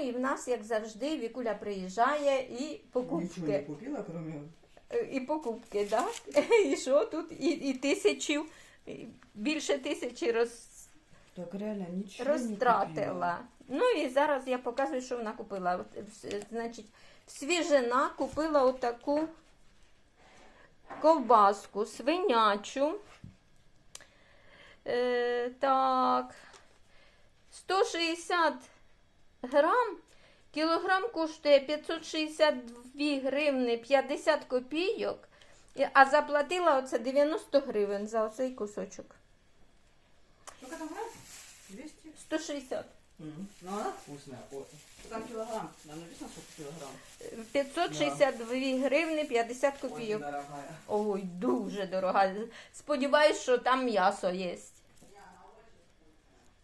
і в нас, як завжди, Вікуля приїжджає і Ничего не купила, кроме... Е, І покупки, так? І що тут? І, і тисячу, і більше тисячі роз, Так реально ничего не розтратила. Ну і зараз я показую, що вона купила. От, е, Значить, свіжина купила отаку ковбаску свинячу. Е, так. 160 грам. Кілограм коштує 562 гривни 50 копійок. А заплатила оце 90 гривень за оцей кусочок. Сколько там грамм? 200? 160. Мгм. Ну она вкусная. О, Там килограмм. Нам написано, сколько килограмм. 562 гривни 50 Очень копійок. дорогая. Ой, дуже дорога. Сподіваюсь, що там м'ясо є.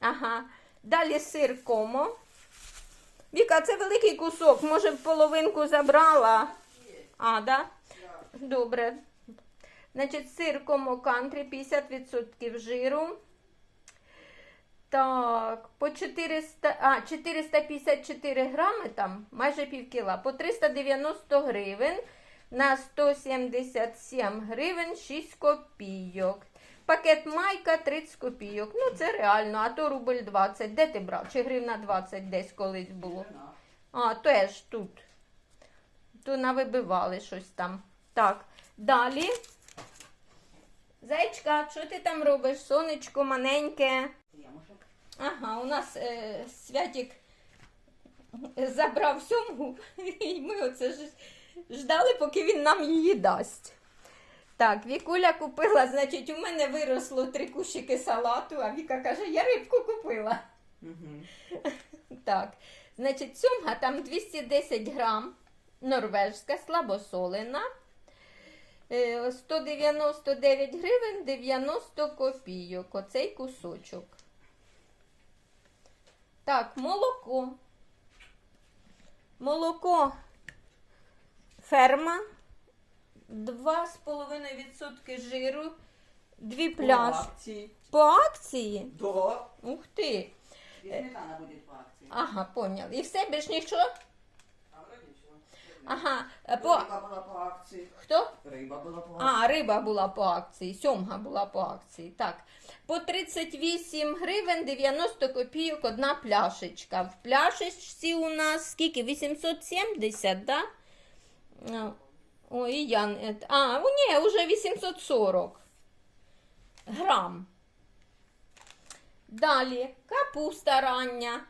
Ага. Далі сир комо. Віка, це великий кусок. Може, половинку забрала. А, да? Добре. Значить, сир комо кантрі 50% жиру. Так, по 400, а, 454 грами там, майже пів кіла, по 390 гривень на 177 гривень 6 копійок. Пакет майка 30 копійок. Ну, це реально, а то рубль 20. Де ти брав? Чи гривна 20 десь колись було? А, теж тут. То навибивали щось там. Так, далі. Зайчка, що ти там робиш? Сонечко маленьке. Ага, у нас е, Святік забрав сьомгу, і ми оце ж ждали, поки він нам її дасть. Так, Вікуля купила, значить, у мене виросло три кущики салату, а Віка каже, я рибку купила. Так, значить, сьомга там 210 грам, норвежська, слабосолена. Е, 199 гривень 90 копійок. Оцей кусочок. Так, молоко. Молоко ферма. 2,5% жиру. Дві По пляш. акции. По акції? Да. Ух ти. И сметана будет по акции. Ага, понял. І все більш нічого? А вроде всё. Ага. е, По... Рыба была по акции. Хто? Рыба была по акции. А, риба була по акції, сьомга була по акції. Так. По 38 гривень 90 копійок одна пляшечка. В пляшечці у нас скільки? 870, да? Ой, я... не- А, ні, вже 840 грам. Далі капуста рання.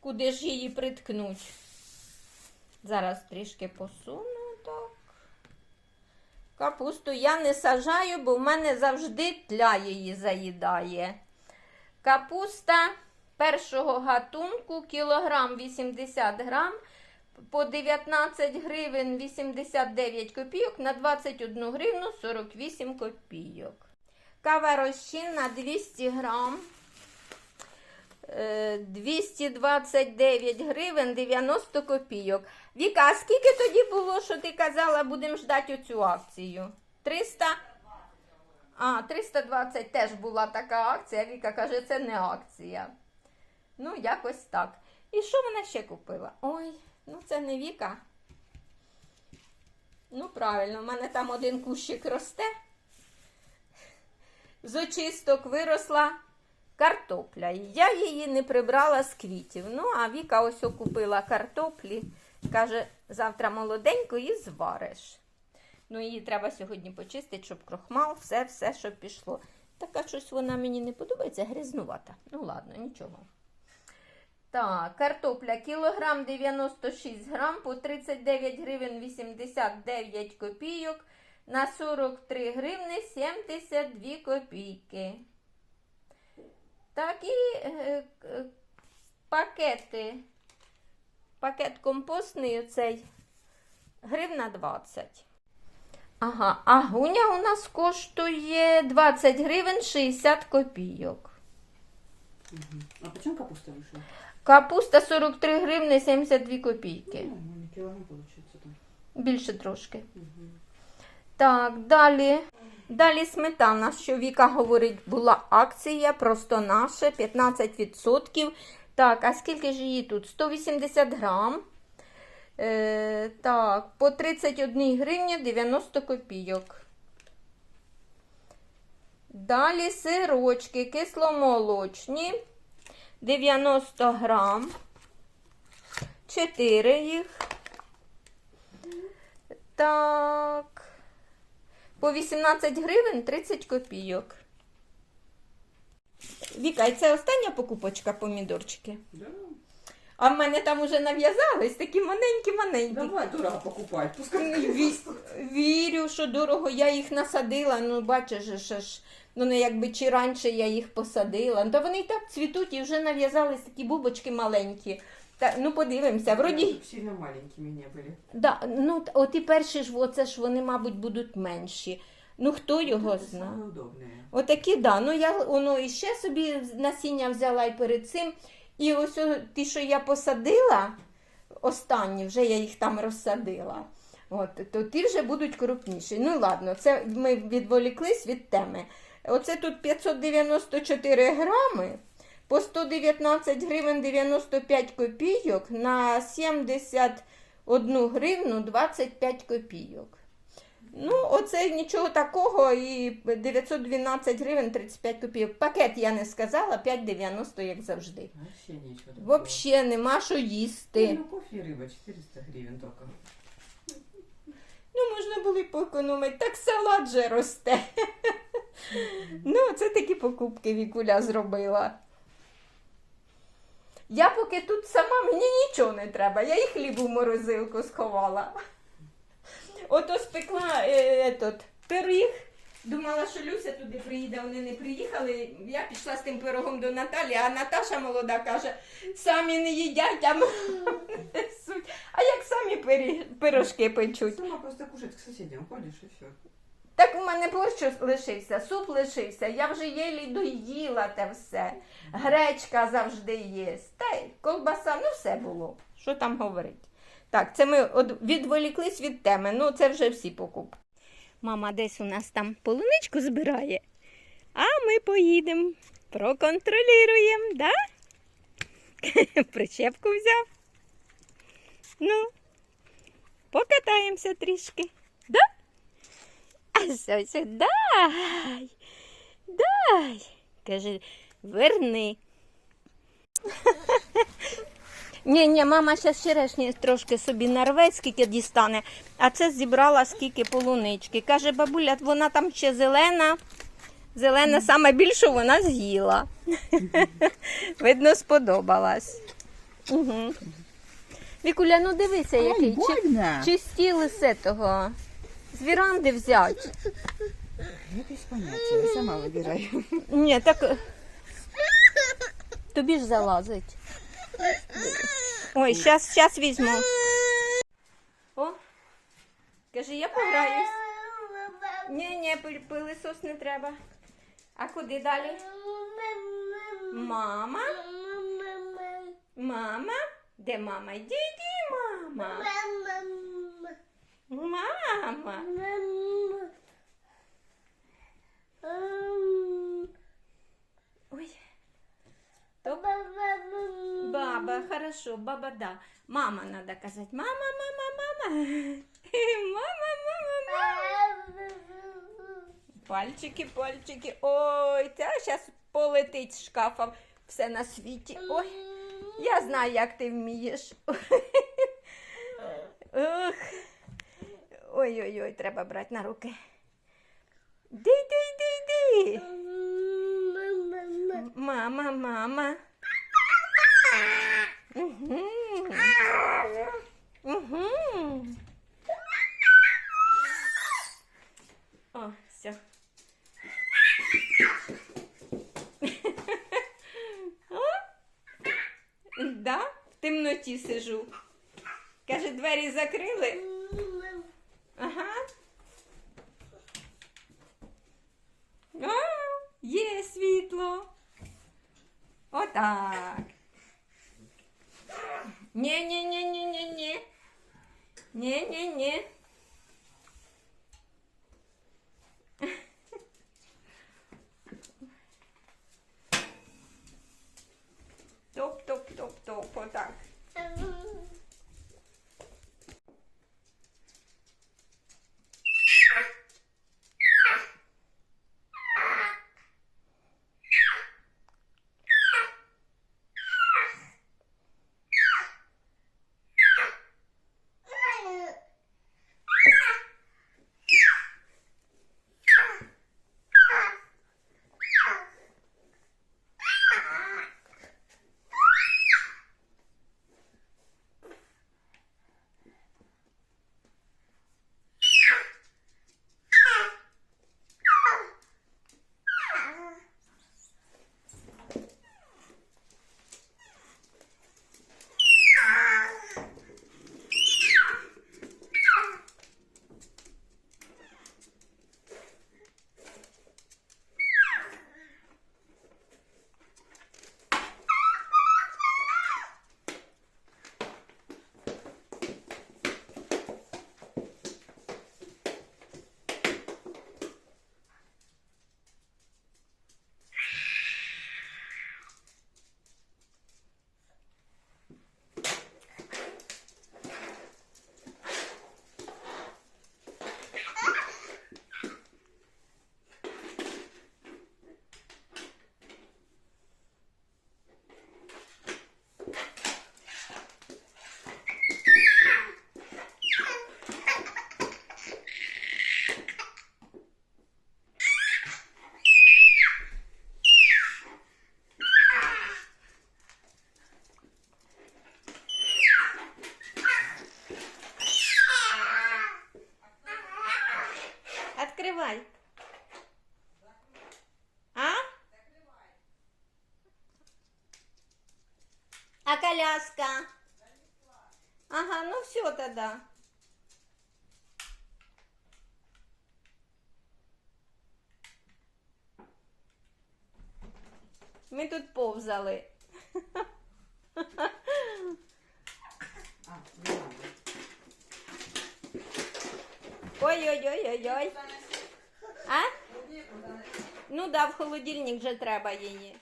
Куди ж її приткнуть? Зараз трішки посуну так. Капусту я не сажаю, бо в мене завжди тля її заїдає. Капуста першого гатунку, кілограм 80 грам, по 19 гривень 89 копійок на 21 гривну 48 копійок. Кава розчинна 200 грам. е, 229 гривень 90 копійок. Віка, а скільки тоді було, що ти казала, будемо ждати оцю акцію? 300? А, 320 теж була така акція. Віка каже, це не акція. Ну, якось так. І що вона ще купила? Ой, ну це не Віка. Ну, правильно, в мене там один кущик росте. З очисток виросла картопля. Я її не прибрала з квітів. Ну, а Віка ось купила картоплі. Каже, завтра молоденько і звариш. Ну, її треба сьогодні почистити, щоб крохмал, все, все, щоб пішло. Така щось вона мені не подобається, грязнувата. Ну, ладно, нічого. Так, картопля кілограм 96 грам по 39 гривень 89 копійок на 43 гривни 72 копійки. Так і е, е, пакети. Пакет компостний оцей гривна 20. Ага, а гуня у нас коштує 20 гривень 60 копійок. А почем капуста вышла? Капуста 43 гривни 72 копійки. Ну, получается. Більше трошки. Так, далі. Далі сметана, що Віка говорить, була акція, просто наша, 15%, Так, а скільки ж її тут? 180 грам. Е, так, по 31 гривні 90 копійок. Далі сирочки кисломолочні. 90 грам. 4 їх. Так. По 18 гривень 30 копійок. Віка, і це остання покупочка помідорчики? Да. А в мене там уже нав'язались такі маленькі-маленькі. Давай, дорого покупай. Пускай. Ві- Вірю, що дорого я їх насадила. Ну, бачиш, що ж, ну не якби чи раніше я їх посадила. Ну, то вони і так цвітуть і вже нав'язались такі бубочки маленькі. Та, ну, подивимося, вроді. Сильно маленькими не были. Да, ну, т- от і перші ж, оце ж вони, мабуть, будуть менші. Ну, хто його Это знає. самые удобные. Отакі, да. Ну я воно і ще собі насіння взяла і перед цим. І ось о, ті, що я посадила, останні, вже я їх там розсадила. От, то ті вже будуть крупніші. Ну ладно, це ми відволіклись від теми. Оце тут 594 грами по 119 гривень 95 копійок на 71 гривну 25 копійок. Ну, оце нічого такого і 912 гривень 35 копійок. Пакет я не сказала, 5,90, як завжди. Взагалі нема що їсти. Ну, кофе и рыба 400 гривен только. Ну, можна було й поекономити. Так салат же росте. Ну, це такі покупки Вікуля зробила. Я поки тут сама, мені нічого не треба. Я і хліб у морозилку сховала. Ото спекла е, етот, пиріг. Думала, що Люся туди приїде, вони не приїхали. Я пішла з тим пирогом до Наталі, а Наташа молода каже, самі не їдять, а несуть. А як самі пирожки печуть? Сама просто кушать к соседям ходишь и все. Так у мене борщ лишився, суп лишився, я вже єлі доїла те все. Гречка завжди є. Та й колбаса, ну все було. Що там говорить? Так, це ми відволіклись від теми. Ну, це вже всі покупки. Мама десь у нас там полуничку збирає, а ми поїдемо, проконтролюємо, да? Причепку взяв. Ну, покатаємося трішки. Да? Все, дай, дай. Каже, верни. Ні, ні, мама зараз черешні трошки собі нарве, скільки дістане, а це зібрала скільки полунички. Каже, бабуля, вона там ще зелена. Зелена саме більшу вона з'їла. Видно, сподобалась. Угу. Вікуля, ну дивися, який. Больно. чи стіли з того? З віранди взяти. Я без понятия, сама выбирай. Ні, так е, тобі ж залазить. Ой, щас, щас візьму. О, кажи, я пограюсь. Ні, ні, пил- пилисос не треба. А куди далі? Мама? Мама? Де мама? Йди, йди, мама. Мама. Ой. Баба, хорошо, баба, да. Мама надо казать. Мама, мама, мама. Мама, мама, мама. Пальчики, пальчики. Ой, та зараз полетить з шкафа все на світі. Ой, я знаю, як ти вмієш. Ох. Ой-ой-ой, треба брати на руки. Ди, ди, ди, ди. Мама, мама. Угу. О, все. Да, в темноті сижу. Каже, двері закрили. Ага. О, є світло. Отак. Ні, ні, коляска? Ага, ну все тогда. Ми тут повзали. Ой-ой-ой-ой-ой. А? Ну да, в холодильник вже треба її.